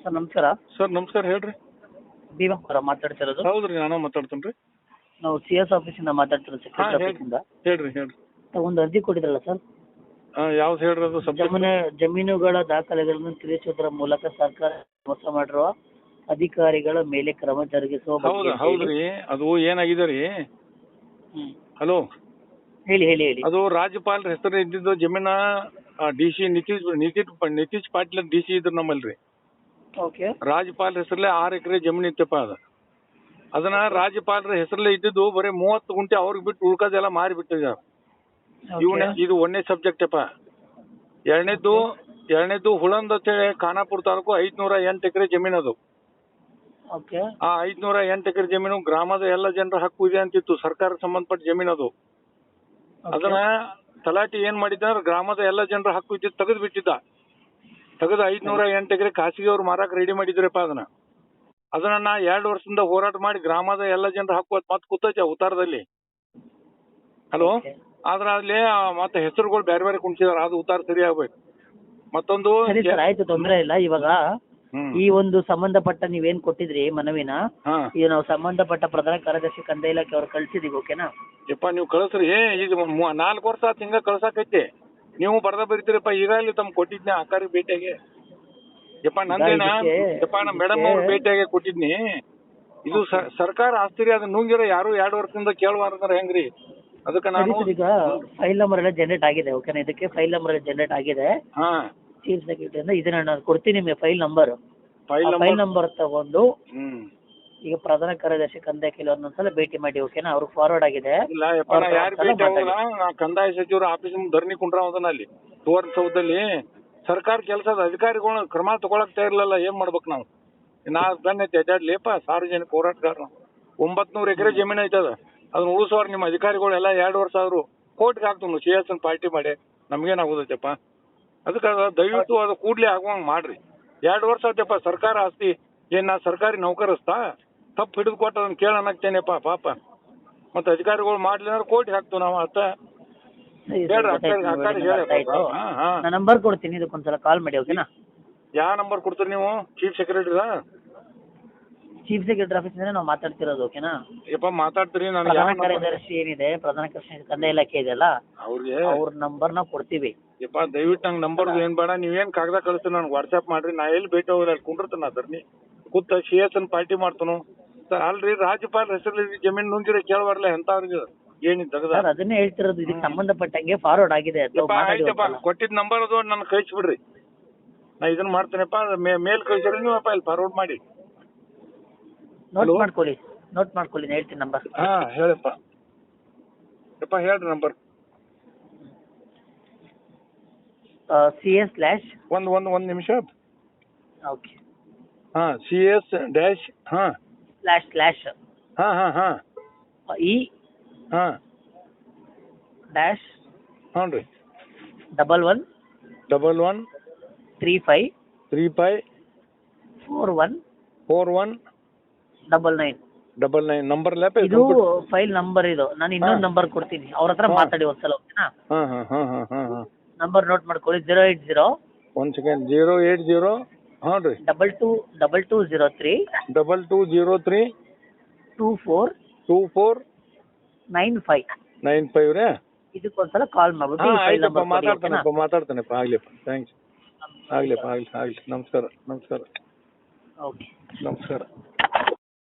Sir ನಮಸ್ಕಾರ. Sir ನಮಸ್ಕಾರ ಹೇಳ್ರಿ. ಭೀಮಪ್ಪರ ಮಾತಾಡ್ತಿರೋದು ಹೌದ್ರಿ ನಾನು ಮಾತಾಡ್ತೇನೆ ರೀ. ನಾವು ಸಿ ಎಸ್ ಆಫೀಸಿಂದ ಮಾತಾಡ್ತಿರೋದು ಹಾ ಸೆಕ್ಯೂರಿಟಿ ಹೇಳ್ರಿ. ಆಫೀಸಿಂದ ಹೇಳ್ರಿ ಹೇಳ್ರಿ. ತಾವು ಒಂದು ಅರ್ಜಿ ಕೊಟ್ಟಿದ್ರಲ್ಲ ಸರ್? ಹಾಂ ಯಾವ್ದು ಹೇಳ್ರಿ ಅದು ಸಬ್ಜೆಕ್ಟ್ ಜಮೀನು ಜಮೀನುಗಳ ದಾಖಲೆಗಳನ್ನು ತಿಳಿಸುವುದರ ಮೂಲಕ ಸರ್ಕಾರ ಮೋಸ ಮಾಡಿರುವ ಅಧಿಕಾರಿಗಳ ಮೇಲೆ ಕ್ರಮ ಜರುಗಿಸುವ ಬಗ್ಗೆ ಹೌದು ಹೌದ್ರಿ. ಅದು ಏನಾಗಿದೆ ರೀ? ಹ್ಮ್. ಹಲೋ? ಹೇಳಿ ಹೇಳಿ ಹೇಳಿ. ಅದು ರಾಜ್ಯಪಾಲರ ಹೆಸರು ಇದ್ದಿದ್ದು ಜಮೀನ D C Nitish Nitish Nitish Patil D C ಇದ್ರು ನಮ್ಮಲ್ರಿ. ಓಕೆ. ರಾಜ್ಯಪಾಲರ ಹೆಸರಲ್ಲೇ ಆರು ಎಕರೆ ಜಮೀನು ಇತ್ತಪ್ಪ ಅದು. ಅದನ್ನ ರಾಜ್ಯಪಾಲರ ಹೆಸರಲ್ಲೇ ಇದ್ದಿದ್ದು ಬರೀ ಮೂವತ್ತು ಗುಂಟೆ ಅವ್ರಿಗೆ ಬಿಟ್ಟು ಉಳ್ಕೋದೆಲ್ಲ ಮಾರಿ ಬಿಟ್ಟಿದ್ದಾರೆ ಇವನೇ ಇದು ಒಂದನೇ ಸಬ್ಜೆಕ್ಟ್ ಅಪ್ಪ. ಎರಡನೇದ್ದು ಎರಡನೇದ್ದು ಹುಳಂದ ಅಂತೇಳಿ ಖಾನಾಪುರ ತಾಲೂಕು ಐದ್ನೂರ ಎಂಟು ಎಕರೆ ಜಮೀನು ಅದು. ಆ ಐದ್ನೂರ ಎಂಟು ಎಕರೆ ಜಮೀನು ಗ್ರಾಮದ ಎಲ್ಲ ಜನರ ಹಕ್ಕು ಇದೆ ಅಂತಿತ್ತು ಸರ್ಕಾರ ಸಂಬಂಧಪಟ್ಟ ಜಮೀನು ಅದು. ಅದನ್ನ ತಲಾಟಿ ಏನ್ ಮಾಡಿದ್ದ ಗ್ರಾಮದ ಎಲ್ಲ ಜನರ ಹಕ್ಕು ಇದ್ದಿದ್ದು ತೆಗೆದು ಬಿಟ್ಟಿದ್ದ ತೆಗೆದು ಐದ್ನೂರ ಎಂಟು ಎಕರೆ ಖಾಸಗಿ ಅವ್ರು ಮಾರಾಕ ರೆಡಿ ಮಾಡಿದ್ರಪ್ಪ ಅದನ್ನ. ಅದನ್ನ ನಾ ಎರಡು ವರ್ಷದಿಂದ ಹೋರಾಟ ಮಾಡಿ ಗ್ರಾಮದ ಎಲ್ಲ ಜನರ ಹಾಕುವ ಮತ್ ಮತ್ತ್ ಕೂತೈತೆ ಉತ್ತಾರದಲ್ಲಿ. ಹಲೋ? ಆದ್ರ ಅಲ್ಲಿ ಮತ್ತ ಹೆಸರುಗಳು ಬೇರೆ ಬೇರೆ ಕುಣಿಸಿದಾರ. ಅದು ಉತ್ತಾರ ಸರಿ ಆಗ್ಬೇಕು. ಮತ್ತೊಂದು ಆಯ್ತು ತೊಂದರೆ ಇಲ್ಲ. ಇವಾಗ ಈ ಒಂದು ಸಂಬಂಧಪಟ್ಟ ನೀವೇನ್ ಕೊಟ್ಟಿದ್ರಿ ಮನವಿನ ಈಗ ನಾವು ಸಂಬಂಧಪಟ್ಟ ಪ್ರಧಾನ ಕಾರ್ಯದರ್ಶಿ ಕಂದಾಯ ಇಲಾಖೆ ಅವ್ರು ಕಳ್ಸಿದೀವಿ ಓಕೆನಾ ಯಪ್ಪ ನೀವು ಕಳಿಸ್ರಿ. ಈಗ ನಾಲ್ಕು ವರ್ಷ ತಿಂಗಳ ಕಳ್ಸಾಕೈತಿ. ನೀವು ಬರ್ದ ಬರೀತೀರಪ್ಪ ಈಗಾಗಲೇ ತಮ್ಮ ಕೊಟ್ಟಿದ್ನಿ ಆಕಾರಿ ಭೇಟಿಯಾಗೆ. ಯಪ್ಪ ನಂದೇನ? ಯಪ್ಪ ನಮ್ಮ ಮೇಡಮ್ ಅವ್ರ ಭೇಟಿಯಾಗೆ ಕೊಟ್ಟಿದ್ನಿ. ಇದು ಸರ್ಕಾರ ಆಸ್ತಿರಿ ಅದನ್ನ ನುಂಗಿರ ಯಾರು ಎರಡು ವರ್ಷದಿಂದ ಕೇಳುವಾರ ಹೆಂಗ್ರಿ? ಅದಕ್ಕೆ ನಾನು ಈಗ ಫೈಲ್ ನಂಬರ್ ಎಲ್ಲ ಜನರೇಟ್ ಆಗಿದೆ ಓಕೆನಾ ಇದಕ್ಕೆ ಫೈಲ್ ನಂಬರ್ ಎಲ್ಲ ಜನರೇಟ್ ಆಗಿದೆ. ಹಾ. ಚೀಫ್ ಸೆಕ್ರೆಟರಿ ಅಂದ್ರೆ ಇದನ್ನ ನಾನು ಕೊಡ್ತೀನಿ ನಿಮಗೆ ಫೈಲ್ ನಂಬರ್. ಫೈಲ್ ನಂಬರ್ ತಗೊಂಡು ಈಗ ಪ್ರಧಾನ ಕಾರ್ಯದರ್ಶಿ ಕಂದಾಯ ಕೇಳಿ ಒಂದೊಂದ್ಸಲ ಭೇಟಿ ಮಾಡಿ ಓಕೆನಾ ಅವ್ರಿಗೆ ಫಾರ್ವರ್ಡ್ ಆಗಿದೆ. ಇಲ್ಲ ಯಪ್ಪ ನಾ ಅವ್ರ ಯಾರು ಹತ್ರ ಭೇಟಿ ಮಾತಾಡಿ. ನಾ ಕಂದಾಯ ಸಚಿವರ ಆಫೀಸ್ ಮುಂದೆ ಧರಣಿ ಕುಂಡ್ರ ಅಲ್ಲಿ ಅಲ್ಲಿ ಸುವರ್ಣಸೌಧದಲ್ಲಿ ಸರ್ಕಾರ ಕೆಲಸದ ಅಧಿಕಾರಿಗಳು ಕ್ರಮ ತಗೊಳಕ್ ತಯಾರಿಲ್ಲ ಏನ್ ಮಾಡ್ಬೇಕು ನಾವು? ನಾ ಗಣ್ಯ ತೆಜಾಡ್ಲಿಪ್ಪ ಸಾರ್ವಜನಿಕ ಹೋರಾಟಗಾರ ಒಂಬತ್ ನೂರ ಎಕರೆ ಜಮೀನು ಐತದ ಅದನ್ನ ಉಳಿಸೋರು ನಿಮ್ಮ ಅಧಿಕಾರಿಗಳೆಲ್ಲ ಎರಡು ವರ್ಷ ಆದ್ರು ಕೋರ್ಟ್ಗೆ ಹಾಕ್ತು ಸಿ ಎಸ್ ಪಾರ್ಟಿ ಮಾಡಿ. ನಮ್ಗೇನಾಗೋದೈತಪ್ಪ ಅದಕ್ಕೆ ಅದು ದಯವಿಟ್ಟು ಅದು ಕೂಡ್ಲೇ ಆಗುವಂಗ್ ಮಾಡ್ರಿ. ಎರಡು ವರ್ಷ ಆಯ್ತಪ್ಪ ಸರ್ಕಾರ ಆಸ್ತಿ ಏನ್ ನಾ ಸರ್ಕಾರಿ ನೌಕರಸ್ತಾ? ತಪ್ಪು ಹಿಡಿದು ಕೊಟ್ಟು ಅದನ್ನ ಕೇಳೋಣಾಗ್ತೇನೆಪ್ಪ ಪಾಪ. ಮತ್ತೆ ಅಧಿಕಾರಿಗಳು ಮಾಡ್ಲಿ ಅಂದ್ರೆ ಕೋರ್ಟ್ಗೆ ಹಾಕ್ತು ನಾವು ಹಾ. ನಾನು ನಂಬರ್ ಕೊಡ್ತೀನಿ ಇದಕ್ಕೊಂದ್ಸಲ ಕಾಲ್ ಮಾಡಿ ಓಕೆನಾ ಯಾವ ನಂಬರ್ ಕೊಡ್ತೀರಿ ನೀವು? ಚೀಫ್ ಸೆಕ್ರೆಟರಿದ ಚೀಫ್ ಸೆಕ್ರೆಟರಿ ಆಫೀಸ್ ನಾವು ಮಾತಾಡ್ತಿರೋದು ಓಕೆನಾ ಯಪ್ಪ ಮಾತಾಡ್ತೀರಿ ನಾನು ಪ್ರಧಾನ ಕಾರ್ಯದರ್ಶಿ ಏನಿದೆ ಪ್ರಧಾನ ಕಾರ್ಯದರ್ಶಿ ಕಂದಾಯ ಇಲಾಖೆ ಇದೆಯಲ್ಲ ಅವ್ರಿಗೆ ಅವ್ರ ನಂಬರ್ ನಾವು ಕೊಡ್ತೀವಿ. ಯಪ್ಪ ದಯವಿಟ್ಟು ನಂಗೆ ನಂಬರ್ ಏನ್ ಬೇಡ ನೀವೇನ್ ಕಾಗದ ಕಳಿಸ್ತೀರಿ ನನಗೆ ವಾಟ್ಸ್ಆ್ಯಪ್ ಮಾಡ್ರಿ. ನಾ ಎಲ್ಲಿ ಭೇಟಿ ಹೋಗಿಲ್ಲ ಅಲ್ಲಿ ಕುಂಡಿರ್ತಾನ ಅದರ್ನಿ ಕೂತ ಸಿ ಎಸ್ ಪಾರ್ಟಿ ಮಾಡ್ತಾನು. ಸರ್ ಅಲ್ರಿ ರಾಜ್ಯಪಾಲ ಹೆಸರಲ್ಲಿ ಜಮೀನ್ ನುಂಗಿರೋ ಕೇಳಬಾರ್ಲ ಎಂತವ್ರಿಗೆ ತೆಗದ ಸರ್ ಅದನ್ನೇ ಹೇಳ್ತಿರೋದು ಇದಕ್ಕೆ ಸಂಬಂಧಪಟ್ಟಂಗೆ ಫಾರ್ವರ್ಡ್ ಆಗಿದೆ ಅದು ಮಾತಾಡಿ ಕೊಟ್ಟಿದ್ ನಂಬರ್ ಅದು ನನ್ ಕಳಿಸ್ಬಿಡ್ರಿ ನಾ ಇದನ್ನ ಮಾಡ್ತೇನೆಪ್ಪ ಮೇಲ್ ಕಳಿಸಿದ್ರೆ ನೀವಪ್ಪ ಇಲ್ಲಿ ಫಾರ್ವರ್ಡ್ ಮಾಡಿ. Note Hello? ಮಾಡ್ಕೊಳ್ಳಿ ನೋಟ್ ಮಾಡ್ಕೊಳ್ಳಿ ನಾನು ಹೇಳ್ತೀನಿ ನಂಬರ್ ಹಾ ಹೇಳಪ್ಪ. ಯಪ್ಪ ಹೇಳ್ರಿ ನಂಬರ್ ಸಿ ಎಸ್ ಸ್ಲ್ಯಾಶ್ ಒಂದ್ ಒಂದ್ ಒಂದ್ ನಿಮಿಷ. ಓಕೆ ಹಾ ಸಿ ಎಸ್ ಡ್ಯಾಶ್ ಹಾ. ಸ್ಲ್ಯಾಶ್ ಸ್ಲ್ಯಾಶ್ ಹಾ ಹಾ ಹಾ. ಇ ಹಾ. ಡ್ಯಾಶ್ ಹ್ಞೂ ರೀ. Double one double one three five three five four one four one double nine double nine number ಲ್ಯಾಪ್ ಇದು ಫೈಲ್ ನಂಬರ್ ಇದು. ನಾನು ಇನ್ನೊಂದು. ನಂಬರ್ ಕೊಡ್ತೀನಿ. ಅವ್ರ ಹತ್ರ. ಮಾತಾಡಿ ಒಂದ್ಸಲ ಓಕೆನಾ? ಹಾಂ ಹಾಂ ಹಾಂ ಹಾಂ ಹಾಂ. ಹಾಂ ನಂಬರ್ ನೋಟ್ ಮಾಡ್ಕೊಳ್ಳಿ. Zero eight zero one second zero eight zero ಹಾಂ ರೀ. Double two double two zero three double two zero three two four two four nine five nine five ರೀ? ಇದಕ್ಕೊಂದ್ಸಲ ಕಾಲ್ ಮಾಡ್ಬಿಟ್ಟು ಹಾಂ ಈ ಫೈಲ್ ಆಯ್ತಪ್ಪ ನಂಬರ್ ಕೊಡಿ ಓಕೆನಾ? ಮಾತಾಡ್ತಾನಪ್ಪ ಮಾತಾಡ್ತಾನಪ್ಪ ಆಗ್ಲಿಪ್ಪ ಥ್ಯಾಂಕ್ಸ್ ಆಗ್ಲಿಪ್ಪ ಆಗ್ಲಿ ಆಗ್ಲಿ ನಮಸ್ಕಾರ ನಮಸ್ಕಾರ. ಓಕೆ ನಮಸ್ಕಾರ.